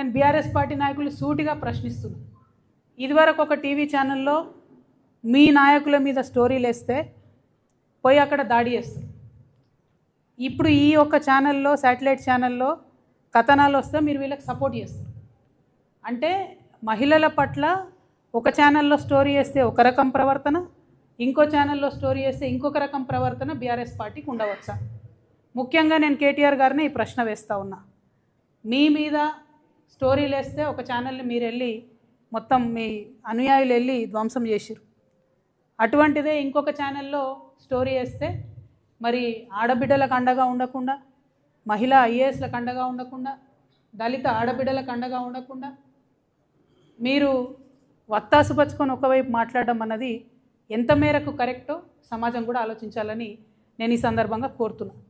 నేను BRS party నాయకులు సూటిగా ప్రశ్నిస్తున్నాను. ఇదివరకు ఒక టీవీ ఛానల్లో మీ నాయకుల మీద స్టోరీలు వేస్తే పోయి అక్కడ దాడి చేస్తారు. ఇప్పుడు ఈ ఒక్క ఛానల్లో శాటిలైట్ ఛానల్లో కథనాలు వస్తే మీరు వీళ్ళకి సపోర్ట్ చేస్తారు. అంటే మహిళల పట్ల ఒక ఛానల్లో స్టోరీ వేస్తే ఒక రకం ప్రవర్తన ఇంకో ఛానల్లో స్టోరీ వేస్తే ఇంకొక రకం ప్రవర్తన బీఆర్ఎస్ పార్టీకి ఉండవచ్చా? ముఖ్యంగా నేను కేటీఆర్ గారిని ఈ ప్రశ్న వేస్తా ఉన్నా. మీ మీద స్టోరీలు వేస్తే ఒక ఛానల్ని మీరు వెళ్ళి మొత్తం మీ అనుయాయులు వెళ్ళి ధ్వంసం చేసిరు అటువంటిదే ఇంకొక ఛానల్లో స్టోరీ వేస్తే మరి ఆడబిడ్డలకు అండగా ఉండకుండా మహిళా ఐఏఎస్లకు అండగా ఉండకుండా దళిత ఆడబిడ్డలకు అండగా ఉండకుండా మీరు వత్తాసు పచ్చుకొని ఒకవైపు మాట్లాడడం అన్నది ఎంత మేరకు కరెక్టో సమాజం కూడా ఆలోచించాలని నేను ఈ సందర్భంగా కోరుతున్నాను.